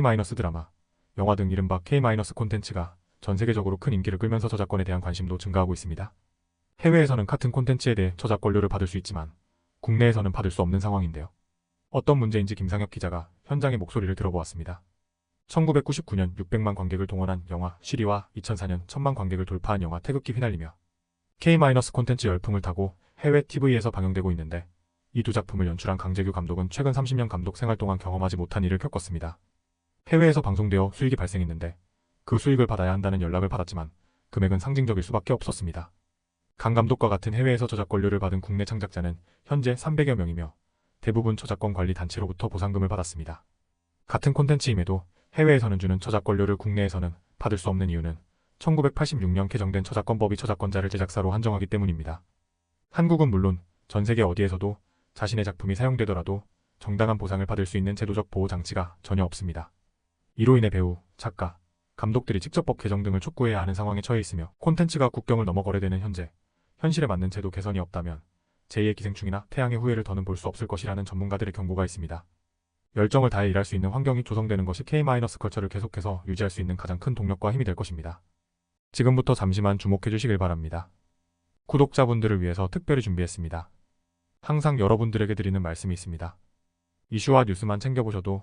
K-드라마, 영화 등 이른바 K- 콘텐츠가 전 세계적으로 큰 인기를 끌면서 저작권에 대한 관심도 증가하고 있습니다. 해외에서는 같은 콘텐츠에 대해 저작권료를 받을 수 있지만 국내에서는 받을 수 없는 상황인데요. 어떤 문제인지 김상혁 기자가 현장의 목소리를 들어보았습니다. 1999년 600만 관객을 동원한 영화 쉬리와 2004년 1000만 관객을 돌파한 영화 태극기 휘날리며 K- 콘텐츠 열풍을 타고 해외 TV에서 방영되고 있는데 이 두 작품을 연출한 강재규 감독은 최근 30년 감독 생활 동안 경험하지 못한 일을 겪었습니다. 해외에서 방송되어 수익이 발생했는데 그 수익을 받아야 한다는 연락을 받았지만 금액은 상징적일 수밖에 없었습니다. 강 감독과 같은 해외에서 저작권료를 받은 국내 창작자는 현재 300여 명이며 대부분 저작권 관리 단체로부터 보상금을 받았습니다. 같은 콘텐츠임에도 해외에서는 주는 저작권료를 국내에서는 받을 수 없는 이유는 1986년 개정된 저작권법이 저작권자를 제작사로 한정하기 때문입니다. 한국은 물론 전 세계 어디에서도 자신의 작품이 사용되더라도 정당한 보상을 받을 수 있는 제도적 보호 장치가 전혀 없습니다. 이로 인해 배우, 작가, 감독들이 직접 법 개정 등을 촉구해야 하는 상황에 처해 있으며 콘텐츠가 국경을 넘어 거래되는 현재 현실에 맞는 제도 개선이 없다면 제2의 기생충이나 태양의 후예를 더는 볼 수 없을 것이라는 전문가들의 경고가 있습니다. 열정을 다해 일할 수 있는 환경이 조성되는 것이 K-컬처를 계속해서 유지할 수 있는 가장 큰 동력과 힘이 될 것입니다. 지금부터 잠시만 주목해 주시길 바랍니다. 구독자분들을 위해서 특별히 준비했습니다. 항상 여러분들에게 드리는 말씀이 있습니다. 이슈와 뉴스만 챙겨보셔도